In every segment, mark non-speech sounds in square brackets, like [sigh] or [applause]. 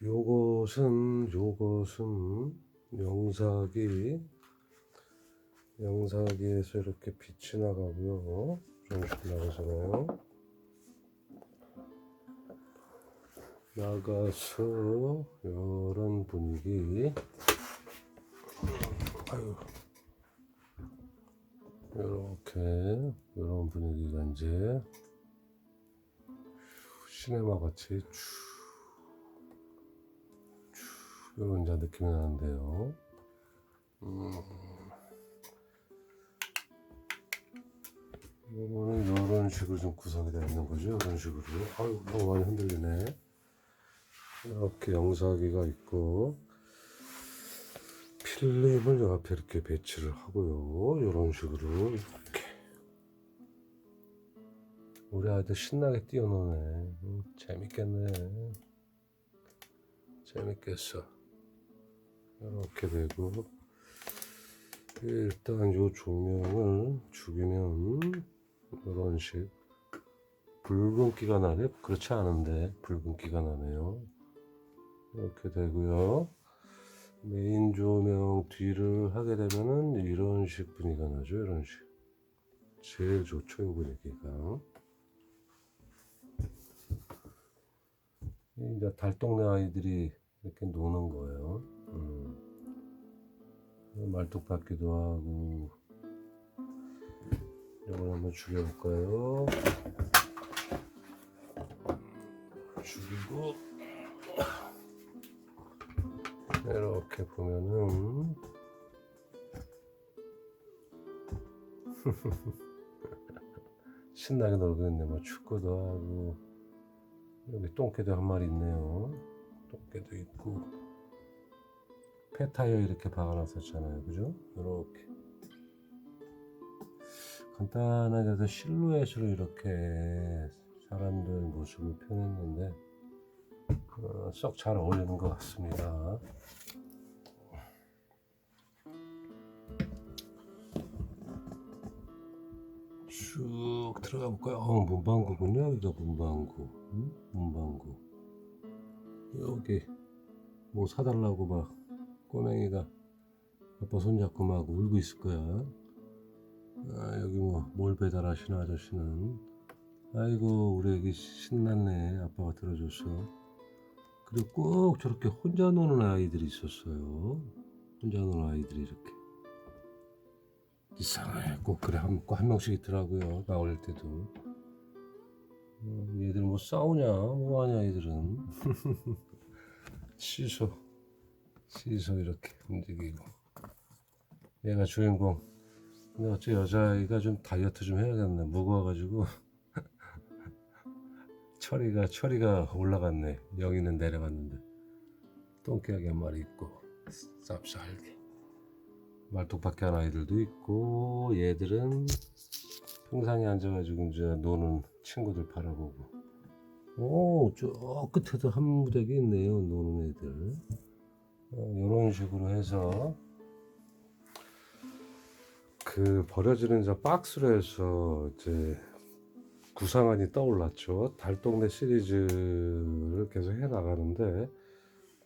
요것은 요것은 영사기 영사기에서 이렇게 빛이 나가고요. 식으로 나가잖아요. 나가서 이런 분위기. 아유. 이렇게 이런 분위기가 이제 시네마 같이 쭉 이런 이제 느낌이 나는데요. 음. 이거는 이런 식으로 좀 구성이 되어 있는 거죠. 이런 식으로. 아유, 너무 많이 흔들리네. 이렇게 영사기가 있고, 필름을 요 앞에 이렇게 배치를 하고요. 이런 식으로. 이렇게. 우리 아이들 신나게 뛰어노네. 음, 재밌겠네. 재밌겠어. 이렇게 되고 일단 요 조명을 죽이면 이런 식 붉은기가 나네? 그렇지 않은데 붉은기가 나네요. 이렇게 되고요. 메인 조명 뒤를 하게 되면은 이런 식 분위기가 나죠 이런 식. 제일 좋죠 이 분위기가. 이제 달동네 아이들이 이렇게 노는 거예요. 음. 말뚝 받기도 하고 이걸 한번 죽여볼까요? 죽이고 이렇게 보면은 [laughs] 신나게 놀고 있네. 뭐 축구도 하고 여기 똥개도 한 마리 있네요. 똥개도 있고 폐타이어 이렇게 박아놨었잖아요, 그죠? 이렇게 간단하게 해서 실루엣으로 이렇게 사람들 모습을 표현했는데 어, 썩잘 어울리는 것 같습니다. 쭉 들어가 볼까요? 어, 문방구군요. 여기가 문방구. 응? 문방구. 여기 뭐 사달라고 막 꼬맹이가 아빠 손잡고 막 울고 있을 거야. 아, 여기 뭐 뭘 배달하시나 아저씨는 아이고 우리 애기 신났네 아빠가 들어줬어. 그리고 꼭 저렇게 혼자 노는 아이들이 있었어요. 혼자 노는 아이들이 이렇게. 이상해. 꼭 그래 한, 꼭한 명씩 있더라고요. 나 어릴 때도. 어, 얘들 뭐 싸우냐? 뭐하냐 얘들은. [laughs] 시소. 시소 이렇게 움직이고. 얘가 주인공. 근데 어째 여자아이가 좀 다이어트 좀 해야겠네. 무거워가지고. [laughs] 철이가, 철이가 올라갔네. 여기는 내려갔는데. 똥개하게 한 마리 있고. 쌉쌀게. 말뚝박기 한 아이들도 있고 얘들은 평상에 앉아가지고 이제 노는 친구들 바라보고 오 저 끝에도 한 무대기 있네요 노는 애들 어, 이런 식으로 해서 그 버려지는 이제 박스로 해서 이제 구상안이 떠올랐죠. 달동네 시리즈를 계속 해 나가는데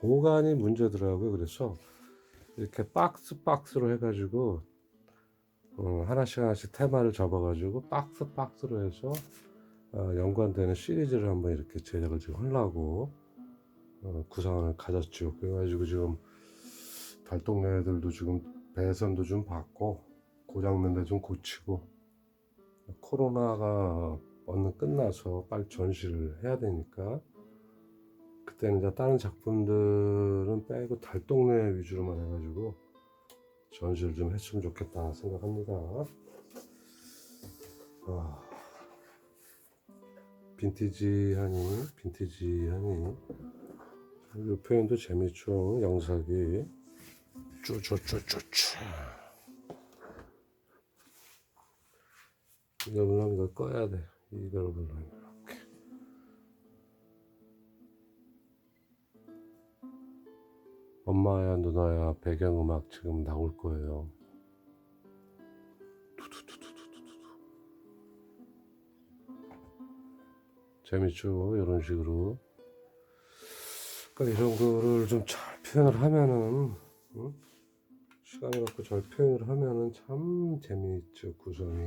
보관이 문제더라고요. 그래서 이렇게 박스 박스로 해가지고 어, 하나씩 하나씩 테마를 잡아가지고 박스 박스로 해서 어, 연관되는 시리즈를 한번 이렇게 제작을 지금 하려고 어, 구상을 가졌죠. 그래가지고 지금 달동네 애들도 지금 배선도 좀 받고 고장난 데 좀 고치고 코로나가 얼른 끝나서 빨리 전시를 해야 되니까 그때는 이제 다른 작품들은 빼고 달동네 위주로만 해가지고 전시를 좀 했으면 좋겠다 생각합니다. 아, 빈티지하니, 빈티지하니. 이 표현도 재밌죠. 영상이. 쭈쭈쭈쭈쭈. 이거 물론 이거 꺼야 돼. 이걸 물론. 엄마야 누나야 배경음악 지금 나올 거예요. 재밌죠? 이런 식으로. 그러니까 이런 거를 좀 잘 표현을 하면은 응? 시간을 갖고 잘 표현을 하면은 참 재미있죠 구성이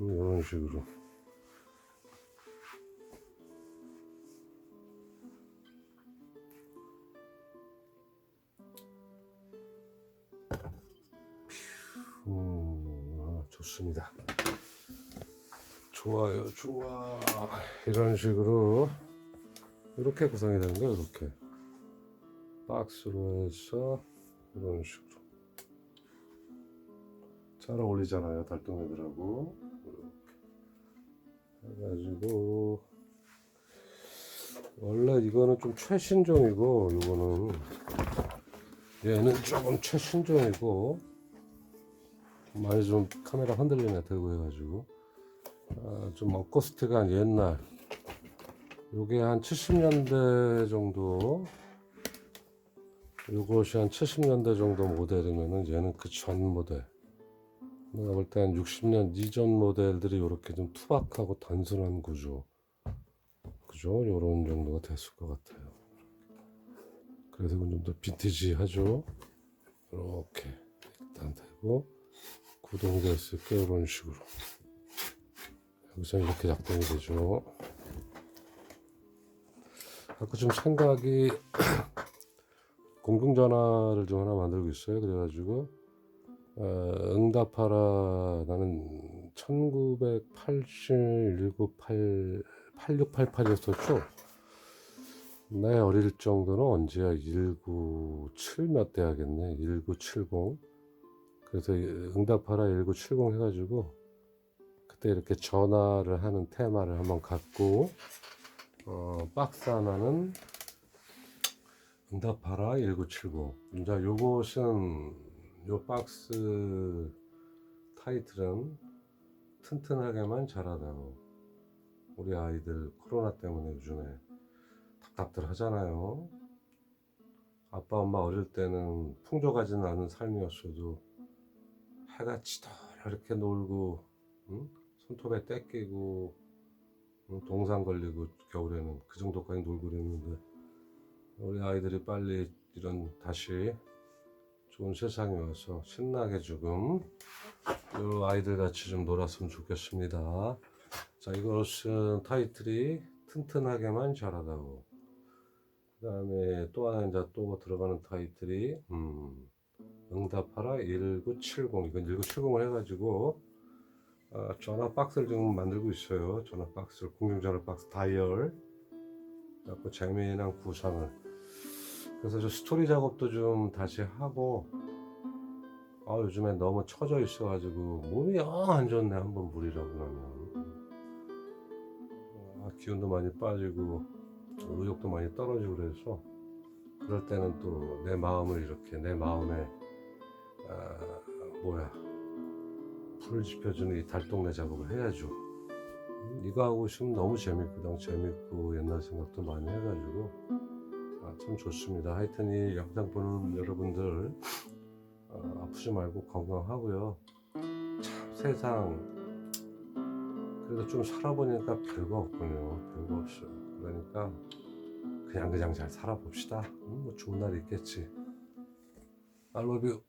음, 이런 식으로 음, 아, 좋습니다. 좋아요, 좋아. 이런 식으로 이렇게 구성이 되는 거예요, 이렇게. 박스로 해서 이런 식으로. 잘 어울리잖아요, 달동이들하고. 이렇게. 해가지고. 원래 이거는 좀 최신종이고 이거는. 얘는 조금 최신종이고 많이 좀 카메라 흔들리네 들고 해가지고. 아, 좀 어코스틱한 옛날 요게 한 70년대 정도. 요것이 한 70년대 정도 모델이면은 얘는 그 전 모델. 내가 볼 때 한 60년 이전 모델들이 이렇게 좀 투박하고 단순한 구조. 그죠? 요런 정도가 됐을 것 같아요. 그래서 이건 좀 더 빈티지하죠? 이렇게 일단 되고 구동됐을 때 이런 식으로. 여기서 이렇게 작동이 되죠 아까 좀 생각이 [clears throat] 공중전화를 좀 하나 만들고 있어요. 그래가지고 어, 응답하라 나는 1980 198 8688이었었죠? 내 어릴 정도는 언제야? 197 몇 대 하겠네. 1970 그래서 응답하라 1970 해가지고 그때 이렇게 전화를 하는 테마를 한번 갖고 어, 박스 하나는 응답하라 1970 이제 요것은 요 박스 타이틀은 튼튼하게만 자라다오 우리 아이들 코로나 때문에 요즘에 답답들 하잖아요 아빠 엄마 어릴 때는 풍족하지는 않은 삶이었어도 해가 치도록 이렇게 놀고 응? 손톱에 때 끼고 응? 동상 걸리고 겨울에는 그 정도까지 놀고 그랬는데 우리 아이들이 빨리 이런 다시 좋은 세상에 와서 신나게 조금 요 아이들 같이 좀 놀았으면 좋겠습니다. 자 이것은 타이틀이 튼튼하게만 자라다고 그 다음에 또 하나 이제 또 들어가는 타이틀이 음, 응답하라 1970 이건 1970을 해가지고 아, 전화 박스를 지금 만들고 있어요. 전화 박스를 공중 전화 박스 다이얼. 그래갖고 재미난 구상을. 그래서 저 스토리 작업도 좀 다시 하고 아 요즘에 너무 처져 있어가지고 몸이 영 안 좋네 한번 물이라고 그러면. 아, 기운도 많이 빠지고 의욕도 많이 떨어지고 그래서 그럴 때는 또 내 마음을 이렇게 내 마음에 아, 뭐야 불을 지펴주는 이 달동네 작업을 해야죠. 음, 이거 하고 있으면 너무 재밌거든 재밌고 옛날 생각도 많이 해가지고 아, 참 좋습니다. 하여튼 이 영상 보는 여러분들 아, 아프지 말고 건강하고요. 참 세상 그래도 좀 살아보니까 별거 없군요. 별거 없어요. 그러니까 그냥 그냥 잘 살아봅시다. 음, 뭐 좋은 날이 있겠지. I love you.